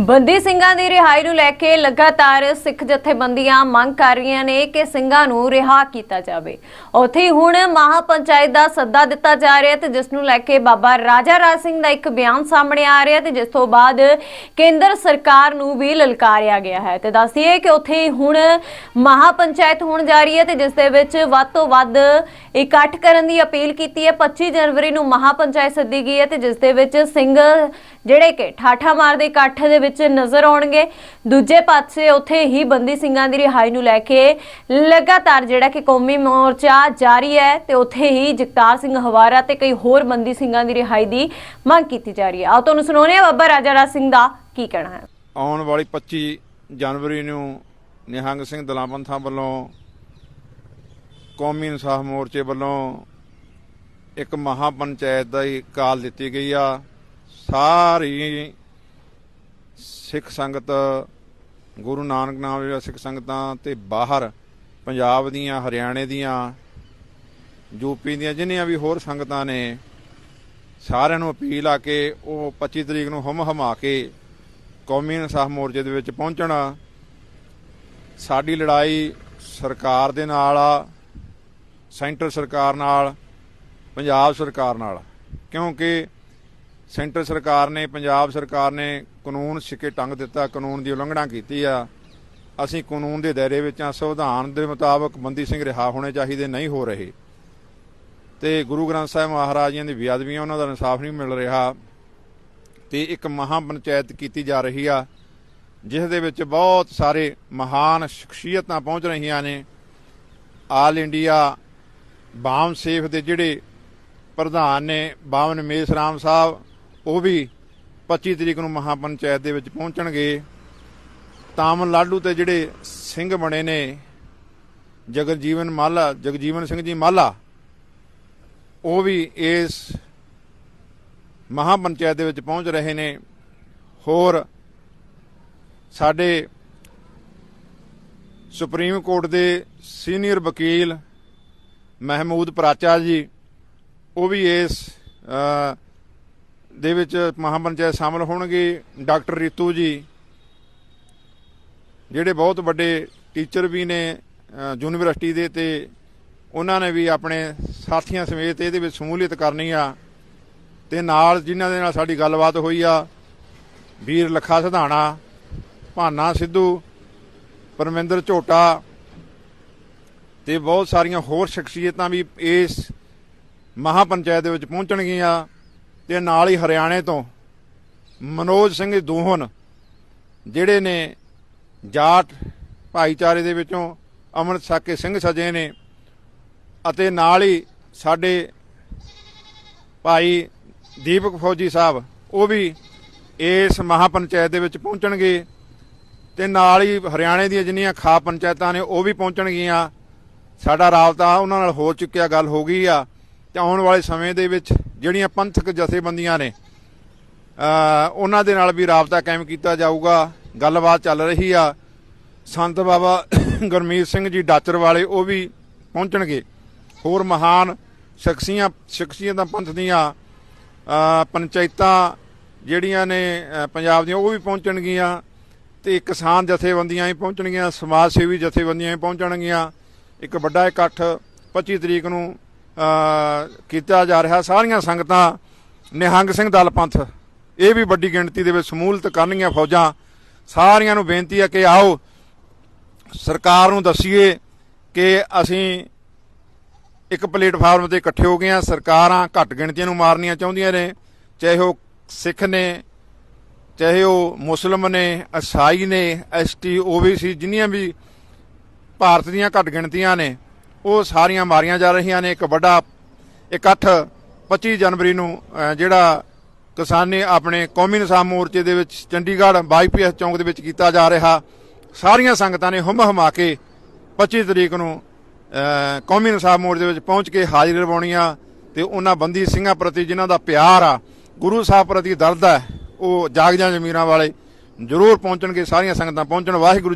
ਬੰਦੀ ਸਿੰਘਾਂ ਦੀ ਰਿਹਾਈ ਨੂੰ ਲੈ ਕੇ ਲਗਾਤਾਰ ਸਿੱਖ ਜਥੇਬੰਦੀਆਂ ਮੰਗ ਕਰ ਰਹੀਆਂ ਨੇ ਕਿ ਸਿੰਘਾਂ ਨੂੰ ਰਿਹਾ ਕੀਤਾ ਜਾਵੇ। ਉੱਥੇ ਹੁਣ ਮਹਾਪੰਚਾਇਤ ਦਾ ਸੱਦਾ ਦਿੱਤਾ ਜਾ ਰਿਹਾ ਤੇ ਜਿਸ ਨੂੰ ਲੈ ਕੇ ਬਾਬਾ ਰਾਜਾ ਰਾਜ ਸਿੰਘ ਦਾ ਇੱਕ ਬਿਆਨ ਸਾਹਮਣੇ ਆ ਰਿਹਾ ਤੇ ਜਿਸ ਤੋਂ ਬਾਅਦ ਕੇਂਦਰ ਸਰਕਾਰ ਨੂੰ ਵੀ ਲਲਕਾਰਿਆ ਗਿਆ ਹੈ। ਤੇ ਦੱਸਦੀਏ ਕਿ ਉੱਥੇ ਹੀ ਹੁਣ ਮਹਾਪੰਚਾਇਤ ਹੋਣ ਜਾ ਰਹੀ ਹੈ ਤੇ ਜਿਸ ਦੇ ਵਿੱਚ ਵੱਧ ਤੋਂ ਵੱਧ ਇਕੱਠ ਕਰਨ ਦੀ ਅਪੀਲ ਕੀਤੀ ਹੈ। 25 ਜਨਵਰੀ ਨੂੰ ਮਹਾਪੰਚਾਇਤ ਸੱਦੀ ਗਈ ਹੈ ਤੇ ਜਿਸ ਦੇ ਵਿੱਚ ਸਿੰਘ ਜਿਹੜੇ ਕਿ ਠਾਠਾ ਮਾਰਦੇ ਇਕੱਠ ਦੇ ਵਿੱਚ ਨਜ਼ਰ ਆਉਣਗੇ। ਦੂਜੇ ਪਾਸੇ ਉੱਥੇ ਹੀ ਬੰਦੀ ਸਿੰਘਾਂ ਦੀ ਰਿਹਾਈ ਨੂੰ ਲੈ ਕੇ ਲਗਾਤਾਰ ਜਿਹੜਾ ਕਿ ਕੌਮੀ ਮੋਰਚਾ ਜਾਰੀ ਹੈ ਤੇ ਉੱਥੇ ਹੀ ਜਗਤਾਰ ਸਿੰਘ ਹਵਾਰਾ ਤੇ ਕਈ ਹੋਰ ਬੰਦੀ ਸਿੰਘਾਂ ਦੀ ਰਿਹਾਈ ਦੀ ਮੰਗ ਕੀਤੀ ਜਾ ਰਹੀ ਹੈ। ਆਓ ਤੁਹਾਨੂੰ ਸੁਣਾਉਂਦੇ ਹਾਂ ਬਾਬਾ ਰਾਜਾ ਰਾਜ ਸਿੰਘ ਦਾ ਕੀ ਕਹਿਣਾ ਹੈ। ਆਉਣ ਵਾਲੀ 25 ਜਨਵਰੀ ਨੂੰ ਨਿਹੰਗ ਸਿੰਘ ਦਲਾਮੰਥਾ ਵੱਲੋਂ ਕੌਮੀ ਇਨਸਾਫ ਮੋਰਚੇ ਵੱਲੋਂ ਇੱਕ ਮਹਾ ਪੰਚਾਇਤ ਦਾ ਹੀ ਕਾਲ ਦਿੱਤੀ ਗਈ ਆ। ਸਾਰੀ ਸਿੱਖ ਸੰਗਤ, ਗੁਰੂ ਨਾਨਕ ਨਾਮ ਦੀ ਸਿੱਖ ਸੰਗਤਾਂ ਤੇ ਬਾਹਰ ਪੰਜਾਬ ਦੀਆਂ, ਹਰਿਆਣੇ ਦੀਆਂ ਯੂਪੀ ਦੀਆਂ ਜਿੰਨੀਆਂ ਵੀ ਹੋਰ ਸੰਗਤਾਂ ਨੇ, ਸਾਰਿਆਂ ਨੂੰ ਅਪੀਲ ਆ ਕਿ ਉਹ 25 ਤਰੀਕ ਨੂੰ ਹਮ ਹਮਾ ਕੇ ਕੌਮੀ ਇਨਸਾਫ ਮੋਰਚੇ ਦੇ ਵਿੱਚ ਪਹੁੰਚਣਾ। ਸਾਡੀ ਲੜਾਈ ਸਰਕਾਰ ਦੇ ਨਾਲ ਆ, ਸੈਂਟਰ ਸਰਕਾਰ ਨਾਲ, ਪੰਜਾਬ ਸਰਕਾਰ ਨਾਲ। ਕਿਉਂਕਿ ਸੈਂਟਰ ਸਰਕਾਰ ਨੇ, ਪੰਜਾਬ ਸਰਕਾਰ ਨੇ ਕਾਨੂੰਨ ਸਿੱਕੇ ਟੰਗ ਦਿੱਤਾ, ਕਾਨੂੰਨ ਦੀ ਉਲੰਘਣਾ ਕੀਤੀ ਆ। ਅਸੀਂ ਕਾਨੂੰਨ ਦੇ ਦਾਇਰੇ ਵਿੱਚ ਆ ਸੰਵਿਧਾਨ ਦੇ ਮੁਤਾਬਕ ਬੰਦੀ ਸਿੰਘ ਰਿਹਾ ਹੋਣੇ ਚਾਹੀਦੇ, ਨਹੀਂ ਹੋ ਰਹੇ। ਤੇ ਗੁਰੂ ਗ੍ਰੰਥ ਸਾਹਿਬ ਮਹਾਰਾਜ ਜੀ ਦੀ ਬੇਅਦਬੀਆਂ, ਉਹਨਾਂ ਦਾ ਇਨਸਾਫ ਨਹੀਂ ਮਿਲ ਰਿਹਾ। ਤੇ ਇੱਕ ਮਹਾ ਪੰਚਾਇਤ ਕੀਤੀ ਜਾ ਰਹੀ ਆ, ਜਿਸ ਦੇ ਵਿੱਚ ਬਹੁਤ ਸਾਰੇ ਮਹਾਨ ਸ਼ਖਸੀਅਤਾਂ ਪਹੁੰਚ ਰਹੀਆਂ ਨੇ। ਆਲ ਇੰਡੀਆ ਬਾਮ ਸੇਫ ਦੇ ਜਿਹੜੇ ਪ੍ਰਧਾਨ ਨੇ, ਬਾਵਨ ਮੇਸ ਰਾਮ ਸਾਹਿਬ ਉਹ ਵੀ 25 ਤਰੀਕ ਨੂੰ ਮਹਾ ਪੰਚਾਇਤ ਦੇ ਵਿੱਚ ਪਹੁੰਚਣਗੇ। ਤਾਮਿਲਨਾਡੂ ਤੇ ਜਿਹੜੇ ਸਿੰਘ ਬਣੇ ਨੇ, ਜਗਜੀਵਨ ਮਾਲਾ, ਜਗਜੀਵਨ ਸਿੰਘ ਜੀ ਮਾਲਾ, ਉਹ ਵੀ ਇਸ ਮਹਾ ਪੰਚਾਇਤ ਦੇ ਵਿੱਚ ਪਹੁੰਚ ਰਹੇ ਨੇ। ਹੋਰ ਸਾਡੇ ਸੁਪਰੀਮ ਕੋਰਟ ਦੇ ਸੀਨੀਅਰ ਵਕੀਲ ਮਹਿਮੂਦ ਪ੍ਰਾਚਾ ਜੀ, ਉਹ ਵੀ ਇਸ ਦੇ ਵਿੱਚ ਮਹਾ ਪੰਚਾਇਤ ਸ਼ਾਮਲ ਹੋਣਗੇ ਡਾਕਟਰ ਰਿਤੂ ਜੀ, ਜਿਹੜੇ ਬਹੁਤ ਵੱਡੇ ਟੀਚਰ ਵੀ ਨੇ ਯੂਨੀਵਰਸਿਟੀ ਦੇ ਤੇ ਉਹਨਾਂ ਨੇ ਵੀ ਆਪਣੇ ਸਾਥੀਆਂ ਸਮੇਤ ਇਹਦੇ ਵਿੱਚ ਸ਼ਮੂਲੀਅਤ ਕਰਨੀ ਆ ਤੇ ਨਾਲ ਜਿਨ੍ਹਾਂ ਦੇ ਨਾਲ ਸਾਡੀ ਗੱਲਬਾਤ ਹੋਈ ਆ, ਵੀਰ ਲੱਖਾ ਸਿਧਾਣਾ, ਭਾਨਾ ਸਿੱਧੂ, ਪਰਮਿੰਦਰ ਝੋਟਾ ਤੇ ਬਹੁਤ ਸਾਰੀਆਂ ਹੋਰ ਸ਼ਖਸੀਅਤਾਂ ਵੀ ਇਸ ਮਹਾ ਪੰਚਾਇਤ ਦੇ ਵਿੱਚ ਪਹੁੰਚਣਗੀਆਂ। ਤੇ ਨਾਲ ਹੀ ਹਰਿਆਣੇ ਤੋਂ ਮਨੋਜ ਸਿੰਘ ਦੋਹਨ, ਜਿਹੜੇ ਨੇ ਜਾਟ ਭਾਈਚਾਰੇ ਦੇ ਵਿੱਚੋਂ ਅਮਰਤ ਸਾਕੇ ਸਿੰਘ ਸਜੇ ਨੇ ਅਤੇ ਨਾਲ ਹੀ ਸਾਡੇ ਭਾਈ ਦੀਪਕ ਫੌਜੀ ਸਾਹਿਬ, ਉਹ ਵੀ ਇਸ ਮਹਾ ਪੰਚਾਇਤ ਦੇ ਵਿੱਚ ਪਹੁੰਚਣਗੇ ਤੇ ਨਾਲ ਹੀ ਹਰਿਆਣੇ ਦੀਆਂ ਜਿੰਨੀਆਂ ਖਾ ਪੰਚਾਇਤਾਂ ਨੇ ਉਹ ਵੀ ਪਹੁੰਚਣਗੀਆਂ। ਸਾਡਾ ਰਾਬਤਾ ਉਹਨਾਂ ਨਾਲ ਹੋ ਚੁੱਕਿਆ, ਗੱਲ ਹੋ ਗਈ ਆ। ਤੇ ਆਉਣ ਵਾਲੇ ਸਮੇਂ ਦੇ ਵਿੱਚ ਜਿਹੜੀਆਂ ਪੰਥਕ ਜਥੇਬੰਦੀਆਂ ਨੇ ਉਹਨਾਂ ਦੇ ਨਾਲ ਵੀ ਰਾਬਤਾ ਕਾਇਮ ਕੀਤਾ ਜਾਊਗਾ। ਗੱਲਬਾਤ ਚੱਲ ਰਹੀ ਆ। ਸੰਤ ਬਾਬਾ ਗੁਰਮੀਤ ਸਿੰਘ ਜੀ ਡਾਚਰ ਵਾਲੇ ਉਹ ਵੀ ਪਹੁੰਚਣਗੇ। ਹੋਰ ਮਹਾਨ ਸ਼ਖਸੀਆਂ, ਸ਼ਖਸੀਅਤਾਂ ਪੰਥ ਦੀਆਂ ਪੰਚਾਇਤਾਂ ਜਿਹੜੀਆਂ ਨੇ ਪੰਜਾਬ ਦੀਆਂ ਉਹ ਵੀ ਪਹੁੰਚਣਗੀਆਂ ਤੇ ਕਿਸਾਨ ਜਥੇਬੰਦੀਆਂ ਵੀ ਪਹੁੰਚਣਗੀਆਂ, ਸਮਾਜ ਸੇਵੀ ਜਥੇਬੰਦੀਆਂ ਵੀ ਪਹੁੰਚਣਗੀਆਂ। ਇੱਕ ਵੱਡਾ ਇਕੱਠ 25 ਤਰੀਕ ਨੂੰ ਕੀਤਾ ਜਾ ਰਿਹਾ, ਸਾਰੀਆਂ ਸੰਗਤਾਂ, ਨਿਹੰਗ ਸਿੰਘ ਦਲ ਪੰਥ, ਇਹ ਵੀ ਵੱਡੀ ਗਿਣਤੀ ਦੇ ਵਿੱਚ ਸਮੂਲਤ ਕਰਨਗੀਆਂ ਫੌਜਾਂ। ਸਾਰਿਆਂ ਨੂੰ ਬੇਨਤੀ ਹੈ ਕਿ ਆਓ, ਸਰਕਾਰ ਨੂੰ ਦੱਸੀਏ ਕਿ ਅਸੀਂ ਇੱਕ ਪਲੇਟਫਾਰਮ ਤੇ ਇਕੱਠੇ ਹੋ ਗਏ ਆ ਸਰਕਾਰਾਂ ਘੱਟ ਗਿਣਤੀਆਂ ਨੂੰ ਮਾਰਨੀਆਂ ਚਾਹੁੰਦੀਆਂ ਨੇ, ਚਾਹੇ ਉਹ ਸਿੱਖ ਨੇ, ਚਾਹੇ ਉਹ ਮੁਸਲਮ ਨੇ, ਈਸਾਈ ਨੇ ਐਸਟੀ ਓਬੀਸੀ ਜਿੰਨੀਆਂ ਵੀ ਭਾਰਤ ਦੀਆਂ ਘੱਟ ਗਿਣਤੀਆਂ ਨੇ ਉਹ ਸਾਰੀਆਂ ਮਾਰੀਆਂ ਜਾ ਰਹੀਆਂ ਨੇ। ਇੱਕ ਵੱਡਾ ਇਕੱਠ 25 ਜਨਵਰੀ ਨੂੰ ਜਿਹੜਾ ਕਿਸਾਨੇ ਆਪਣੇ ਕੌਮੀ ਇਨਸਾਫ ਮੋਰਚੇ ਦੇ ਵਿੱਚ ਚੰਡੀਗੜ੍ਹ ਬਾਈਪੀਐਸ ਚੌਂਕ ਦੇ ਵਿੱਚ ਕੀਤਾ ਜਾ ਰਿਹਾ। ਸਾਰੀਆਂ ਸੰਗਤਾਂ ਨੇ ਹਮ ਹਮਾ ਕੇ 25 ਤਰੀਕ ਨੂੰ ਕੌਮੀ ਇਨਸਾਫ ਮੋਰਚੇ ਦੇ ਵਿੱਚ ਪਹੁੰਚ ਕੇ ਹਾਜ਼ਰੀ ਲਵਾਉਣੀਆਂ ਤੇ ਉਹਨਾਂ ਬੰਦੀ ਸਿੰਘਾਂ ਪ੍ਰਤੀ ਜਿਨ੍ਹਾਂ ਦਾ ਪਿਆਰ ਆ, ਗੁਰੂ ਸਾਹਿਬ ਪ੍ਰਤੀ ਦਰਦ ਹੈ ਉਹ ਜਾਗਜ਼ਾਂ ਜ਼ਮੀਰਾਂ ਵਾਲੇ ਜ਼ਰੂਰ ਪਹੁੰਚਣਗੇ, ਸਾਰੀਆਂ ਸੰਗਤਾਂ ਪਹੁੰਚਣ। ਵਾਹਿਗੁਰੂ